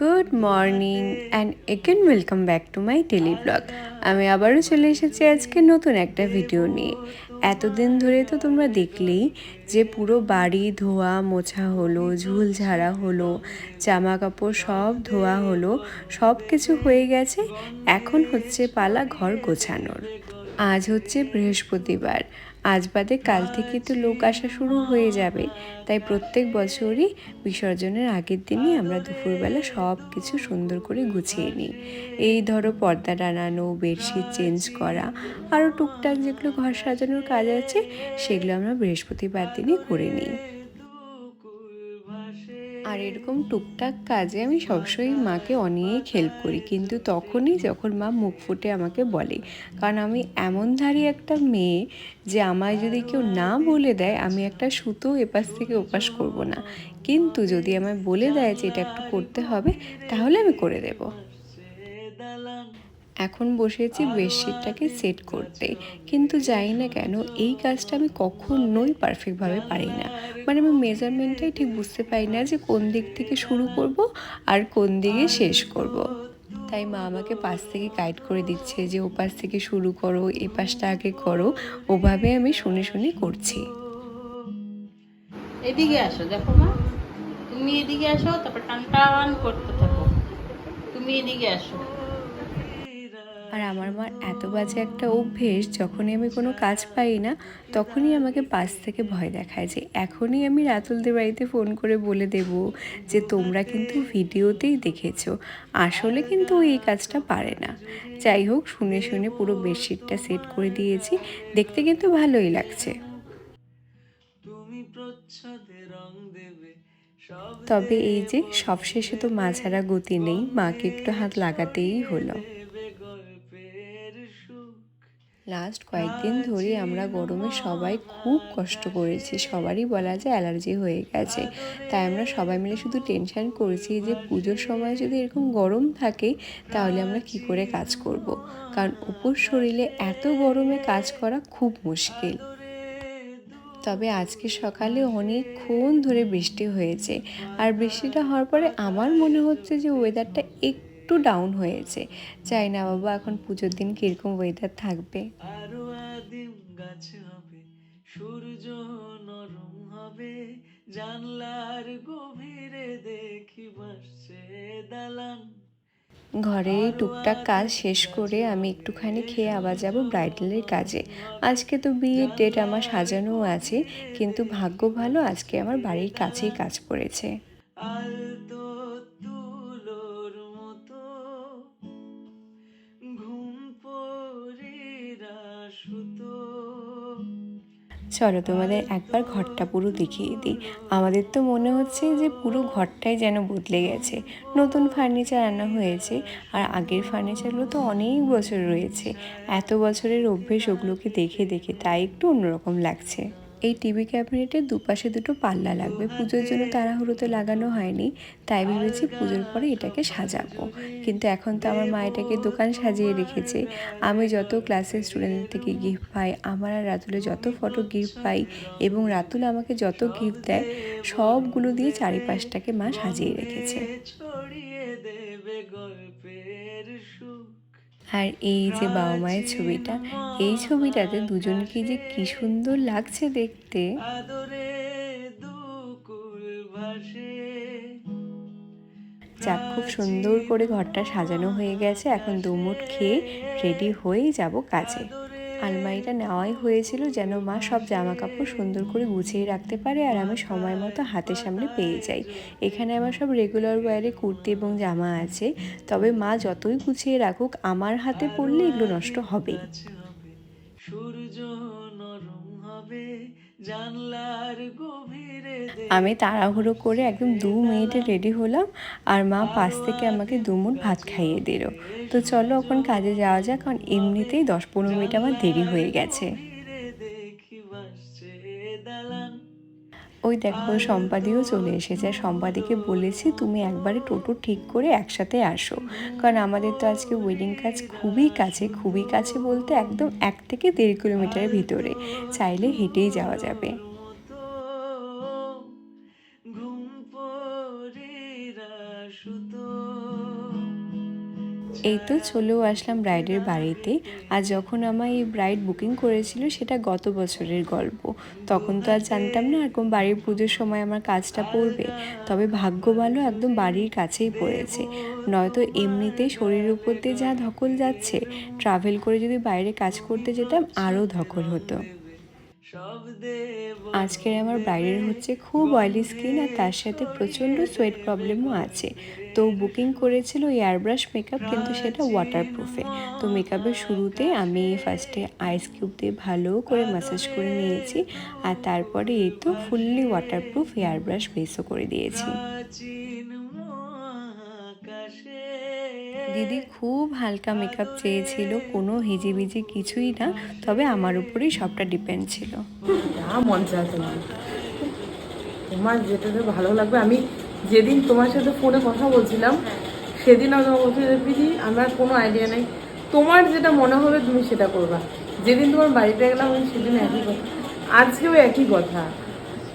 Good morning and again welcome back to my tele blog আমি আবারও চলে এসেছি আজকে নতুন একটা ভিডিও নিয়ে। এতদিন ধরে তো তোমরা দেখলেই যে পুরো বাড়ি ধোয়া, মোছা হলো, ঝুল ঝাড়া হলো, জামা কাপড় সব ধোয়া হলো, সব কিছু হয়ে গেছে। এখন হচ্ছে পালা ঘর গোছানোর। আজ হচ্ছে বৃহস্পতিবার। আজ বাদে কাল থেকে তো লোক আসা শুরু হয়ে যাবে। তাই প্রত্যেক বছরই বিসর্জনের আগের দিনই আমরা দুপুরবেলা সব কিছু সুন্দর করে গুছিয়ে নিই। এই ধরো পর্দা টানানো বেডশিট চেঞ্জ করা আরও টুকটাক যেগুলো ঘর সাজানোর কাজ আছে, সেগুলো আমরা বৃহস্পতিবার দিনই করে নিই। আর এরকম টুকটাক কাজে আমি সবসময় মাকে অনেক হেল্প করি। কিন্তু তখনই যখন মা মুখ ফুটে আমাকে বলে, কারণ আমি এমন ধারি একটা মেয়ে যে আমায় যদি কেউ না বলে দেয়, আমি একটা সুতো এপাশ থেকে ওপাশ করব না। কিন্তু যদি আমায় বলে দেয় যে এটা একটু করতে হবে, তাহলে আমি করে দেবো। এখন বসেছি বেডশিটটাকে সেট করতে। কিন্তু জানি না কেন, এই কাজটা আমি কখনোই পারফেক্টভাবে পারি না। মানে আমি মেজারমেন্টটাই ঠিক বুঝতে পারি না যে কোন দিক থেকে শুরু করব আর কোন দিকে শেষ করব। তাই মা আমাকে পাশ থেকে গাইড করে দিচ্ছে যে ও পাশ থেকে শুরু করো, এ পাশটা আগে করো। ওভাবে আমি শুনে শুনে করছি। এদিকে আসো, দেখো মা। তুমি এদিকে আসো, তারপর টান টান করতে থাকো। তুমি এদিকে আসো। আর আমার মার এত বাজে একটা অভ্যেস যখনই আমি কোনো কাজ পাই না তখনই আমাকে পাশ থেকে ভয় দেখায় যে এখনই আমি রাতুলদের বাড়িতে ফোন করে বলে দেব যে তোমরা কিন্তু ভিডিওতেই দেখেছ। আসলে কিন্তু এই কাজটা পারে না। যাই হোক শুনে শুনে পুরো বেডশিটটা সেট করে দিয়েছি দেখতে কিন্তু ভালোই লাগছে। তবে এই যে সবশেষে তো মাঝারা গতি নেই মাকে একটু হাত লাগাতেই হলো। লাস্ট কয়েকদিন ধরে আমরা গরমে সবাই খুব কষ্ট করেছি। সবারই বলা যায় অ্যালার্জি হয়ে গেছে। তাই আমরা সবাই মিলে শুধু টেনশন করেছি যে পুজোর সময় যদি এরকম গরম থাকে তাহলে আমরা কি করে কাজ করব। কারণ উপর শরীরে এত গরমে কাজ করা খুব মুশকিল। তবে আজকে সকালে অনেকক্ষণ ধরে বৃষ্টি হয়েছে। আর বৃষ্টিটা হওয়ার পরে আমার মনে হচ্ছে যে ওয়েদারটা একটু একটু ডাউন হয়েছে। চাই না বাবা এখন পুজোর দিন কীরকম ওয়েদার থাকবে? আরও আদিম গাছ হবে সূর্য নরম হবে জানলার গভীরে দেখি বাসছে দালান। ঘরে টুকটাক কাজ শেষ করে আমি একটুখানি খেয়ে আবার যাব ব্রাইডালের কাজে। আজকে তো বিয়ের ডেট আমার সাজানোও আছে কিন্তু ভাগ্য ভালো আজকে আমার বাড়ির কাছেই কাজ পড়েছে। চলো তোমাদের একবার ঘরটা পুরো দেখিয়ে দিই। আমাদের তো মনে হচ্ছে যে পুরো ঘরটাই যেন বদলে গেছে। নতুন ফার্নিচার আনা হয়েছে আর আগের ফার্নিচারগুলো তো অনেক বছর রয়েছে। এত বছরের অভ্যেস ওগুলোকে দেখে দেখে তাই একটু অন্যরকম লাগছে। এই টিভি ক্যাবিনেটের দুপাশে দুটো পাল্লা লাগবে। পুজোর জন্য তাড়াহুড়োতে লাগানো হয়নি, তাই ভেবেছি পুজোর পরে এটাকে সাজাবো। কিন্তু এখন তো আমার মা এটাকে দোকান সাজিয়ে রেখেছে। আমি যত ক্লাসের স্টুডেন্টদের থেকে গিফট পাই, আমার আর রাতুলে যত ফটো গিফট পাই এবং রাতুল আমাকে যত গিফট দেয়, সবগুলো দিয়ে চারিপাশটাকে মা সাজিয়ে রেখেছে। আর এই যে বাবা মায়ের ছবিটা এই ছবিটাতে দুজনকে যে কি সুন্দর লাগছে দেখতে। যাক খুব সুন্দর করে ঘরটা সাজানো হয়ে গেছে। এখন দুমুট খেয়ে রেডি হয়েই যাব কাজে। আলমারিটা নেওয়াই হয়েছিল যেন মা সব জামা কাপড় সুন্দর করে গুছিয়ে রাখতে পারে আর আমি সময় মতো হাতের সামনে পেয়ে যাই। এখানে আমার সব রেগুলার ওয়ারে কুর্তি এবং জামা আছে। তবে মা যতই গুছিয়ে রাখুক, আমার হাতে পড়লে এগুলো নষ্ট হবেই। সূর্য নরম হবে। আমি তাড়াহুড়ো করে একদম দু মিনিটে রেডি হলাম আর মা পাশ থেকে আমাকে দু মুঠ ভাত খাইয়ে দিল। তো চলো এখন কাজে যাওয়া যাক কারণ এমনিতেই দশ পনেরো মিনিট আমার দেরি হয়ে গেছে। ওই দেখো, সম্পাদিও চলে এসেছে। সম্পাদিকে বলেছি, তুমি একবারে টোটো ঠিক করে একসাথে আসো। কারণ আমাদের তো আজকে ওয়েডিং কাজ খুবই কাছে খুবই কাছে বলতে একদম এক থেকে দেড় কিলোমিটারের ভিতরে। চাইলে হেঁটেই যাওয়া যাবে। এই তো চলেও আসলাম ব্রাইডের বাড়িতে। আর যখন আমার এই ব্রাইড বুকিং করেছিল, সেটা গত বছরের গল্প। তখন তো আর জানতাম না এরকম বাড়ির পুজোর সময় আমার কাজটা পড়বে। তবে ভাগ্য ভালো একদম বাড়ির কাছেই পড়েছে। নয়তো এমনিতে শরীরের উপর দিয়ে যা ধকল যাচ্ছে ট্রাভেল করে যদি বাইরে কাজ করতে যেতাম, আরও ধকল হতো। আজকের আমার বাইরের হচ্ছে খুব অয়েলি স্কিন আর তার সাথে প্রচণ্ড সোয়েট প্রবলেমও আছে। তো বুকিং করেছিল এয়ারব্রাশ মেকআপ কিন্তু সেটা ওয়াটারপ্রুফে তো মেকআপের শুরুতে আমি ফার্স্টে আইস কিউব দিয়ে ভালো করে ম্যাসাজ করে নিয়েছি, আর তারপরে এই তো ফুললি ওয়াটারপ্রুফ এয়ারব্রাশ বেসও করে দিয়েছি। দিদি খুব হালকা মেকআপ চেয়েছিল, কোনো হিজিবিজি কিছুই না, তবে আমার উপরেই সবটা ডিপেন্ড ছিল। মন চায় তোমার। তোমার যেটাতে ভালো লাগবে, আমি যেদিন তোমার সাথে ফোনে কথা বলছিলাম, সেদিন আমি তোমাকে বলছি দিদি আমার কোনো আইডিয়া নেই। তোমার যেটা মনে হবে তুমি সেটা করবা। যেদিন তোমার বাড়িতে গেলাম আমি সেদিন একই কথা। আজকেও একই কথা।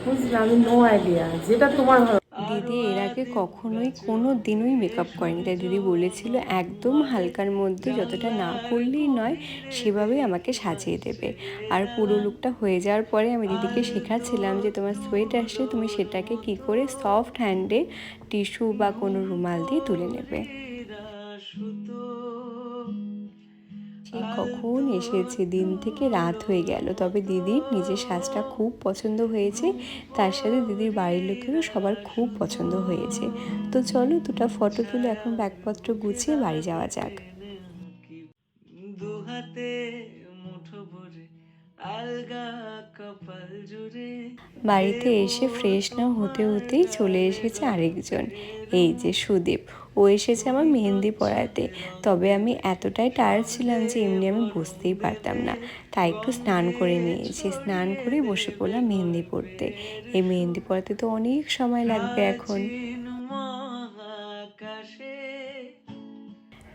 বুঝলি, আমি নো আইডিয়া যেটা তোমার ভালো দিদি এর আগে কখনোই কোনো দিনই মেকআপ করেনি। তাই দিদি বলেছিল, একদম হালকার মধ্যে যতটা না করলেই নয়, সেভাবেই আমাকে সাজিয়ে দেবে। আর পুরো লুকটা হয়ে যাওয়ার পরে আমি দিদিকে শেখাচ্ছিলাম যে, তোমার সোয়েট আসলে তুমি সেটাকে কি করে সফট হ্যান্ডে টিস্যু বা কোনো রুমাল দিয়ে তুলে নেবে। সে কখন এসেছে? দিন থেকে রাত হয়ে গেল। তবে দিদির নিজের সাজটা খুব পছন্দ হয়েছে। তার সাথে দিদির বাড়ির লোকেরও সবার খুব পছন্দ হয়েছে। তো চলো দুটা ফটো তুলে এখন ব্যাগপত্র গুছিয়ে বাড়ি যাওয়া যাক। বাড়িতে এসে ফ্রেশ না হতে হতেই চলে এসেছে আরেকজন। এই যে সুদীপ, ও এসেছে আমার মেহেন্দি পড়াতে তবে আমি এতটাই টায়ার্ড ছিলাম যে এমনি আমি বুঝতেই পারতাম না। তাই একটু স্নান করে নিয়েছি। স্নান করে বসে পড়লাম মেহেন্দি পড়তে এই মেহেন্দি পড়াতে তো অনেক সময় লাগবে এখন।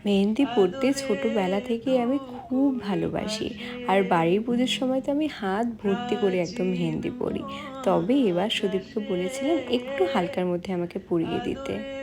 মেহেন্দি পড়তে ছোটোবেলা থেকে আমি খুব ভালোবাসি। আর বাড়ির পুজোর সময় তো আমি হাত ভর্তি করে একদম মেহেন্দি পরি। তবে এবার সুদীপকে বলেছিলাম একটু হালকার মধ্যে আমাকে পরিয়ে দিতে।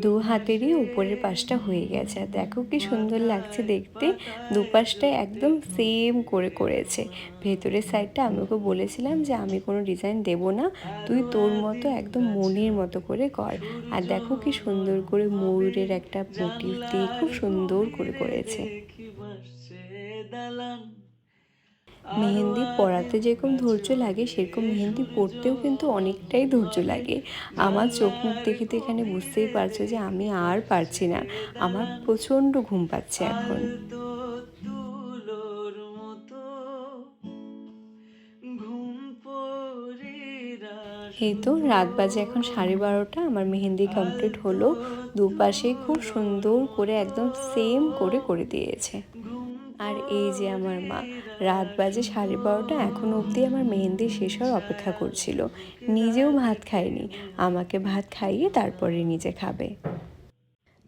দু হাতেরই উপরের পাশটা হয়ে গেছে। আর দেখো কি সুন্দর লাগছে দেখতে। দুপাশটা একদম সেম করে করেছে। ভেতরের সাইডটা আমি ওকে বলেছিলাম যে, আমি কোনো ডিজাইন দেব না। তুই তোর মতো একদম মনির মতো করে কর। আর দেখো কি সুন্দর করে ময়ূরের একটা মোটিভ দিয়ে খুব সুন্দর করে করেছে। দালান। মেহেন্দি পড়াতে যেরকম ধৈর্য লাগে সেরকম মেহেন্দি পড়তেও কিন্তু অনেকটাই ধৈর্য লাগে। আমার চোখ মুখ দেখে তো এখানে বুঝতেই পারছ যে আমি আর পারছি না। আমার প্রচণ্ড ঘুম পাচ্ছে এখন। এই তো রাত বাজে এখন সাড়ে বারোটা আমার মেহেন্দি কমপ্লিট হলো। দুপাশে খুব সুন্দর করে একদম সেম করে করে দিয়েছে। আর এই যে আমার মা, রাত বাজে সাড়ে বারোটা এখন অবধি আমার মেহেন্দি শেষ হওয়ার অপেক্ষা করছিল। নিজেও ভাত খায়নি। আমাকে ভাত খাইয়ে তারপরে নিজে খাবে।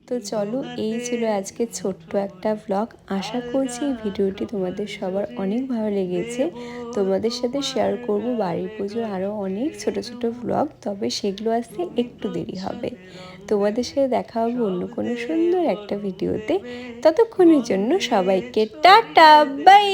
তো চলো, এই ছিল আজকে ছোট্ট একটা ব্লগ আশা করছি এই ভিডিওটি তোমাদের সবার অনেক ভালো লেগেছে। তোমাদের সাথে শেয়ার করব বাড়ির পুজোর আরও অনেক ছোট ছোট ব্লগ তবে সেগুলো আসতে একটু দেরি হবে। তোমাদের সাথে দেখা হবে অন্য কোনো সুন্দর একটা ভিডিওতে। ততক্ষণের জন্য সবাইকে টাটা বাই